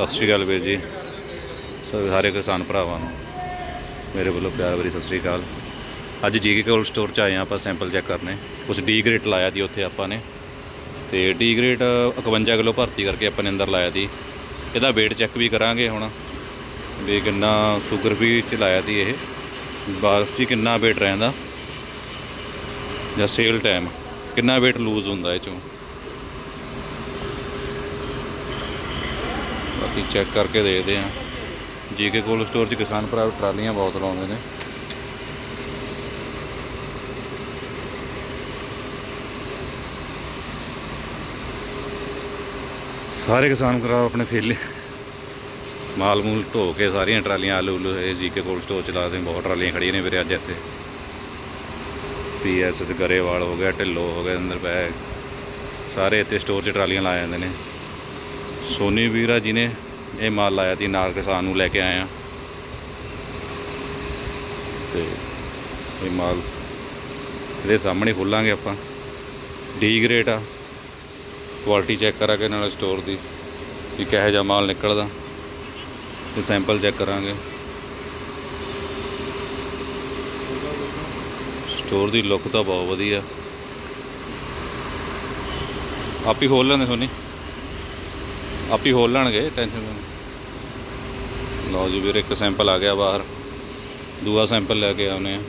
ਸਤਿ ਸ਼੍ਰੀ ਅਕਾਲ ਵੀਰ ਜੀ। ਸਾਰੇ ਕਿਸਾਨ ਭਰਾਵਾਂ ਨੂੰ ਮੇਰੇ ਵੱਲੋਂ ਪਿਆਰ ਭਰੀ ਸਤਿ ਸ਼੍ਰੀ ਅਕਾਲ। ਅੱਜ ਜੀਕੇ ਕੋਲ ਸਟੋਰ 'ਚ ਆਏ ਹਾਂ ਆਪਾਂ ਸੈਂਪਲ ਚੈੱਕ ਕਰਨੇ। ਕੁਝ ਡੀ ਗ੍ਰੇਟ ਲਾਇਆ ਦੀ ਉੱਥੇ ਆਪਾਂ ਨੇ। ਤੇ ਡੀ ਗ੍ਰੇਟ 51 ਕਿਲੋ ਭਰਤੀ ਕਰਕੇ ਆਪਾਂ ਨੇ ਅੰਦਰ ਲਾਇਆ ਦੀ ਇਹਦਾ weight ਚੈੱਕ ਵੀ ਕਰਾਂਗੇ ਹੁਣ। ਵੀ ਕਿੰਨਾ ਸ਼ੂਗਰ ਵੀ ਚ ਲਾਇਆ ਦੀ ਇਹ। ਬਾਕੀ ਕਿੰਨਾ weight ਰਹਿੰਦਾ। ਜਾਂ ਸੇਲ ਟਾਈਮ ਕਿੰਨਾ weight ਲੂਜ਼ ਹੁੰਦਾ ਇਹ ਚੋਂ। ਬਾਕੀ ਚੈੱਕ ਕਰਕੇ ਦੇਖਦੇ ਹਾਂ। ਜੀਕੇ ਕੋਲ ਸਟੋਰ 'ਚ ਕਿਸਾਨ ਭਰਾ ਟਰਾਲੀਆਂ ਬਹੁਤ ਲਾਉਂਦੇ ਨੇ। ਸਾਰੇ ਕਿਸਾਨ ਭਰਾ ਆਪਣੇ ਫੇਲੇ। ਮਾਲ ਮੂਲ ਢੋ ਕੇ ਸਾਰੀਆਂ ਟਰਾਲੀਆਂ ਆਲੂ ਉਲੂ ਇਹ ਜੀਕੇ ਕੋਲ ਸਟੋਰ ਚਲਾ ਦੇ, ਬਹੁਤ ਟਰਾਲੀਆਂ ਖੜੀਆਂ ਨੇ ਵੀਰੇ ਅੱਜ ਇੱਥੇ। ਪੀਐਸ ਗਰੇਵਾਲ ਹੋ ਗਿਆ, ਢਿੱਲੋ ਹੋ ਗਿਆ ਅੰਦਰ ਬੈਗ ਸਾਰੇ ਇੱਥੇ ਸਟੋਰ 'ਚ ਟਰਾਲੀਆਂ ਲਾ ਜਾਂਦੇ ਨੇ। ਸੋਨੀ ਵੀਰਾ ਜੀ ਨੇ ਇਹ ਮਾਲ ਲਾਇਆ ਸੀ, ਨਾਲ ਕਿਸਾਨ ਨੂੰ ਲੈ ਕੇ ਆਏ ਆ। ਤੇ ਇਹ ਮਾਲ ਇਹਦੇ ਸਾਹਮਣੇ ਖੋਲਾਂਗੇ ਆਪਾਂ। ਡੀ ਗ੍ਰੇਡ ਆ। ਕੁਆਲਿਟੀ ਚੈੱਕ ਕਰਾਂਗੇ ਨਾਲ ਸਟੋਰ ਦੀ, ਵੀ ਕਿਹੋ ਜਿਹਾ ਮਾਲ ਨਿਕਲਦਾ। ਤੇ ਸੈਂਪਲ ਚੈੱਕ ਕਰਾਂਗੇ। ਸਟੋਰ ਦੀ ਲੁੱਕ ਤਾਂ ਬਹੁਤ ਵਧੀਆ। ਆਪ ਹੀ ਖੋਲ ਲੈਂਦੇ ਸੋਨੀ। ਆਪ ਹੀ ਖੋਲ ਲੈਣਗੇ ਟੈਨਸ਼ਨ ਲਓ ਜੀ ਵੀਰ, ਇੱਕ ਸੈਂਪਲ ਆ ਗਿਆ ਬਾਹਰ। ਦੂਆ ਸੈਂਪਲ ਲੈ ਕੇ ਆਉਨੇ ਆ।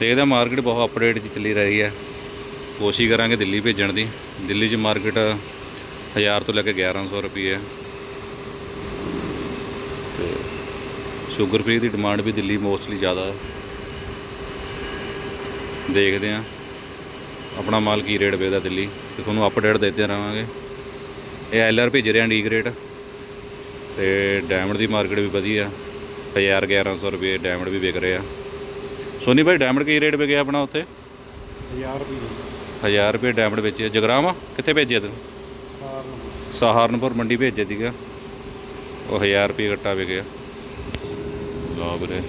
ਤੇ ਇਹਦਾ ਮਾਰਕੀਟ ਬਹੁਤ ਅਪਡੇਟ 'ਚ ਚੱਲੀ ਰਹੀ ਹੈ। ਕੋਸ਼ਿਸ਼ ਕਰਾਂਗੇ ਦਿੱਲੀ ਭੇਜਣ ਦੀ। ਦਿੱਲੀ 'ਚ ਮਾਰਕੀਟ 1000 ਤੋਂ ਲੈ ਕੇ 1100 ਰੁਪਏ ਹੈ। ਤੇ ਸ਼ੂਗਰ ਫ੍ਰੀ ਦੀ ਡਿਮਾਂਡ ਵੀ ਦਿੱਲੀ ਮੋਸਟਲੀ ਜ਼ਿਆਦਾ ਹੈ। ਦੇਖਦੇ ਆ ਆਪਣਾ ਮਾਲ ਕੀ ਰੇਟ ਵੇਚਦਾ ਦਿੱਲੀ। ਤੇ ਤੁਹਾਨੂੰ ਅਪਡੇਟ ਦਿੰਦੇ ਰਹਾਂਗੇ। ਇਹ ਐਲਆਰ ਭੇਜ ਰਿਹਾ ਡੀ ਗ੍ਰੇਡ ਤੇ ਡਾਇਮੰਡ ਦੀ ਮਾਰਕੀਟ ਵੀ ਵਧੀਆ। 1000 1100 ਰੁਪਏ ਡਾਇਮੰਡ ਵੀ ਵਿਕ ਰਿਹਾ ਸੋਨੀ ਭਾਈ ਡਾਇਮੰਡ ਕੀ ਰੇਟ ਵਿਕਿਆ ਆਪਣਾ ਉੱਥੇ? 1000 ਰੁਪਏ। 1000 ਰੁਪਏ ਡਾਇਮੰਡ ਵੇਚਿਆ ਜਗਰਾਵਾ ਕਿੱਥੇ ਭੇਜਿਆ ਤੂੰ? ਸਹਾਰਨਪੁਰ ਮੰਡੀ ਭੇਜਿਆ ਸੀਗਾ। ਉਹ 1000 ਰੁਪਏ ਗੱਟਾ ਵਿਕਿਆ। ਲਓ ਵੀਰੇ।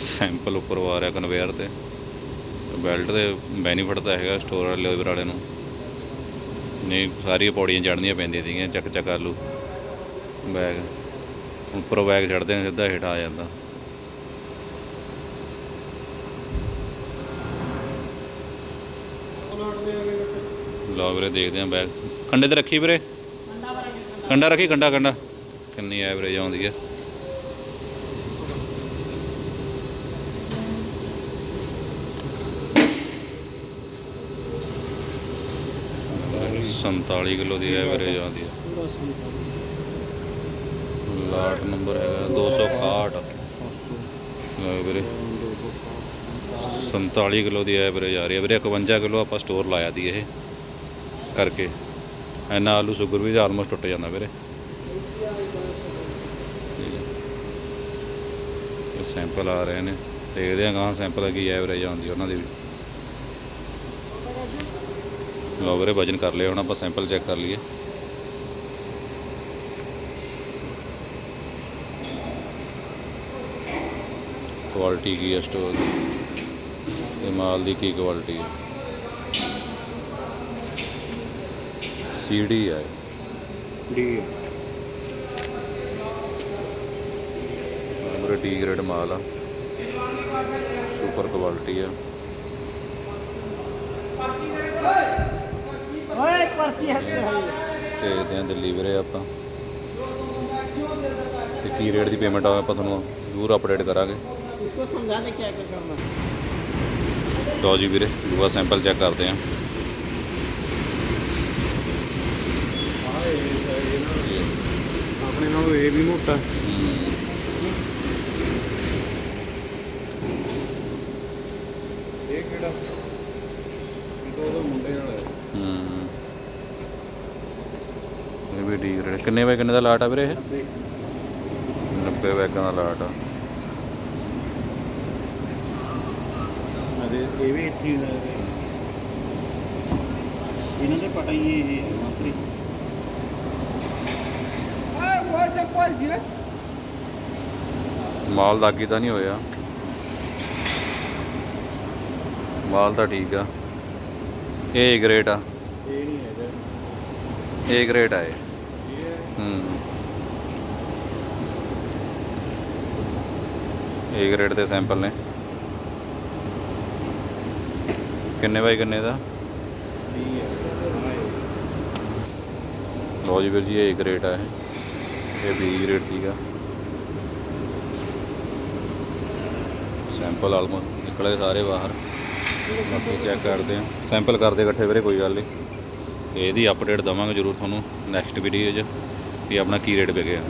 ਸੈਂਪਲ ਉੱਪਰ ਆ ਰਿਹਾ ਕਨਵੇਅਰ ਤੇ। ਬੈਲਟ ਦੇ ਬੈਨੀਫਿਟ ਤਾਂ ਹੈਗਾ ਸਟੋਰ ਵਾਲੇ ਵਾਲੇ ਨੂੰ। ਨਹੀਂ ਸਾਰੀਆਂ ਪੌੜੀਆਂ ਚੜ੍ਹਨੀਆਂ ਪੈਂਦੀਆਂ ਸੀਗੀਆਂ, ਚੱਕ ਚੱਕ ਆਲੂ, ਬੈਗ। ਉੱਪਰੋਂ ਬੈਗ ਚੜ੍ਹਦੇ ਨੇ, ਸਿੱਧਾ ਹੇਠਾਂ ਆ ਜਾਂਦਾ। ਲਓ ਵੀਰੇ, ਦੇਖਦੇ ਆਂ ਬੈਗ। ਕੰਡੇ ਤੇ ਰੱਖੀ ਵੀਰੇ? ਕੰਡਾ ਰੱਖੀ, ਕੰਡਾ ਕੰਡਾ। ਕਿੰਨੀ ਐਵਰੇਜ ਆਉਂਦੀ ਹੈ ਸੰਤਾਲੀ ਕਿਲੋ ਦੀ ਐਵਰੇਜ ਆਉਂਦੀ ਹੈ ਪੂਰਾ ਲਾਟ ਨੰਬਰ ਹੈਗਾ 261 ਲਓ ਵੀਰੇ। 47 ਕਿਲੋ ਦੀ ਐਵਰੇਜ ਆ ਰਹੀ ਹੈ ਵੀਰੇ 51 ਕਿਲੋ ਆਪਾਂ ਸਟੋਰ ਲਾਇਆ ਦੀ ਇਹ ਕਰਕੇ। ਇੰਨਾ ਆਲੂ ਸ਼ੂਗਰ ਵੀ ਆਲਮੋਸਟ ਟੁੱਟ ਜਾਂਦਾ ਵੀਰੇ। ਸੈਂਪਲ ਆ। ਰਹੇ ਨੇ। ਦੇਖਦੇ ਹਾਂ ਗਾਂ ਸੈਂਪਲ ਕੀ ਐਵਰੇਜ ਆਉਂਦੀ ਉਹਨਾਂ ਦੀ ਵੀ। ਲਓ ਵੀਰੇ ਵਜਨ ਕਰ ਲਿਆ ਹੁਣ ਆਪਾਂ ਸੈਂਪਲ ਚੈੱਕ ਕਰ ਲਈਏ। ਕੁਆਲਿਟੀ ਕੀ ਹੈ ਸਟੋਰ ਦੀ? ਮਾਲ ਦੀ ਕੀ ਕੁਆਲਿਟੀ ਹੈ ਸੀਡੀ ਹੈ ਡੀ ਪੂਰਾ ਡੀ ਗ੍ਰੇਡ ਮਾਲ ਆ। ਸੁਪਰ ਕੁਆਲਿਟੀ ਆ। ਓਏ ਪਰਚੀ ਹੱਥ ਭੇਜਦੇ ਆ ਦਿੱਲੀ ਵੀਰੇ ਆਪਾਂ ਤੇ ਕੀ ਰੇਟ ਦੀ ਪੇਮੈਂਟ ਆ ਆਪਾਂ ਤੁਹਾਨੂੰ ਜ਼ਰੂਰ ਅਪਡੇਟ ਕਰਾਂਗੇ इसको समझा दे क्या क्या करना ਲਓ ਜੀ ਵੀਰੇ ਦੂਆ ਸੈਂਪਲ ਚੈੱਕ ਕਰਦੇ ਆ ਆਪਣੇ ਨਾਲੋਂ ਇਹ ਵੀ ਮੋਟਾ ਇਹ ਕਿਹੜਾ ਇਹ ਤਾਂ ਉਹਦਾ ਮੁੰਡੇ ਨਾਲ ਹੈ ਹੂੰ ਇਹ ਵੀ ਡੀ ਗ੍ਰੇਡ ਕਿੰਨੇ ਬਾਈ ਕਿੰਨੇ ਦਾ ਲਾਟ ਆ ਵੀਰੇ ਇਹ? 90 ਬੈਗਾਂ ਦਾ ਲਾਟ ਆ। ਅਰੇ ਇਹ ਵੀ ਇੱਥੇ। ਇਹਨਾਂ ਦੇ ਪਟਾਈ ਇਹ ਹੈ ਮੰਤਰੀ। ਓਏ ਉਹ ਸੇ ਪਰਚੀ ਹੈ ਮਾਲ ਦਾਗੀ ਤਾਂ ਨਹੀਂ ਹੋਇਆ। ਮਾਲ ਤਾਂ ਠੀਕ ਆ। ਇਹ ਗ੍ਰੇਟ ਆ। ਇਹ ਨਹੀਂ ਹੈਗਾ। ਇਹ ਗ੍ਰੇਟ ਆ ਇਹ। ਹੂੰ। ਏ ਗ੍ਰੇਡ ਦੇ ਸੈਂਪਲ ਨੇ। ਕਿੰਨੇ ਬਾਈ ਕਿੰਨੇ ਦਾ? ਲੋ ਜੀ ਵੀਰ ਜੀ ਇਹ ਗ੍ਰੇਡ ਆ ਇਹ। ਇਹ ਬੀ ਗ੍ਰੇਡ ਆ। ਸੈਂਪਲ ਆਲਮੋਸਟ ਨਿਕਲੇ ਸਾਰੇ ਬਾਹਰ। ਬਾਕੀ ਚੈੱਕ ਕਰਦੇ ਆ। ਸੈਂਪਲ ਕਰਦੇ ਇਕੱਠੇ ਵੀਰੇ, ਕੋਈ ਗੱਲ ਨਹੀਂ। ਇਹਦੀ ਅਪਡੇਟ ਦਵਾਂਗੇ ਜਰੂਰ ਤੁਹਾਨੂੰ ਨੈਕਸਟ ਵੀਡੀਓ 'ਚ। ਵੀ ਆਪਣਾ ਕੀ ਰੇਟ ਵਿਕਿਆ